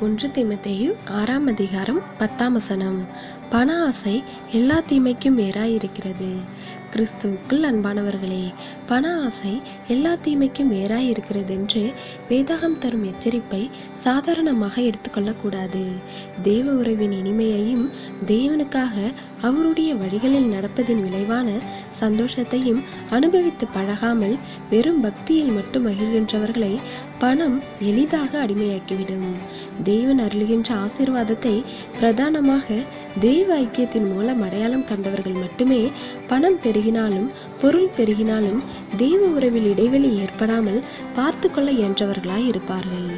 ஒன்று திமத்தேயு ஆறாம் அதிகாரம் பத்தாம் வசனம். பண ஆசை எல்லா தீமைக்கும் வேறாயிருக்கிறது கிறிஸ்துவுக்குள் அன்பானவர்களே பண ஆசை எல்லா தீமைக்கும் இருக்கிறது என்று வேதாகம் தரும் எச்சரிப்பை சாதாரணமாக எடுத்துக்கொள்ளக்கூடாது. தேவ உறவின் இனிமையையும் தேவனுக்காக அவருடைய வழிகளில் நடப்பதின் விளைவான சந்தோஷத்தையும் அனுபவித்து பழகாமல் வெறும் பக்தியில் மட்டும் மகிழ்கின்றவர்களை பணம் எளிதாக அடிமையாக்கிவிடும். தேவன் அருளுகின்ற ஆசீர்வாதத்தை பிரதானமாக தெய்வ ஐக்கியத்தின் மூலம் அடையாளம் கண்டவர்கள் மட்டுமே பணம் பெருகினாலும் பொருள் பெருகினாலும் தெய்வ உறவில் இடைவெளி ஏற்படாமல் பார்த்து கொள்ள என்றவர்களாய் இருப்பார்கள்.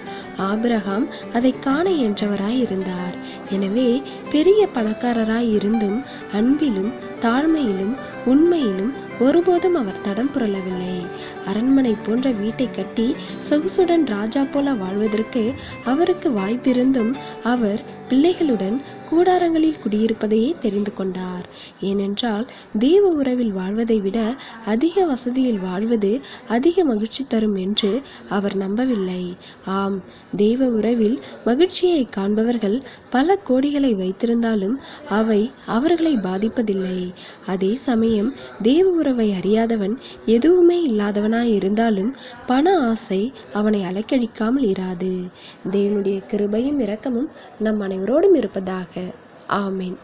ஆபிரகாம் அதை காண என்றவராய் இருந்தார். எனவே பெரிய பணக்காரராய் இருந்தும் அன்பிலும் தாழ்மையிலும் உண்மையிலும் ஒருபோதும் அவர் தடம் புரளவில்லை. அரண்மனை போன்ற வீட்டை கட்டி சொகுசுடன் ராஜா போல வாழ்வதற்கு அவருக்கு வாய்ப்பிருந்தும் அவர் பிள்ளைகளுடன் கூடாரங்களில் குடியிருப்பதையே தெரிந்து கொண்டார். ஏனென்றால் தேவ உறவில் வாழ்வதை விட அதிக வசதியில் வாழ்வது அதிக மகிழ்ச்சி தரும் என்று அவர் நம்பவில்லை. ஆம் தேவ உறவில் மகிழ்ச்சியை காண்பவர்கள் பல கோடிகளை வைத்திருந்தாலும் அவை அவர்களை பாதிப்பதில்லை. அதே சமயம் தேவ உறவை அறியாதவன் எதுவுமே இல்லாதவனாய் இருந்தாலும் பண ஆசை அவனை அலைக்கழிக்காமல் இராது. தேவனுடைய கிருபையும் இரக்கமும் நம் அனைவரோடும் இருப்பதாக ஆமேன்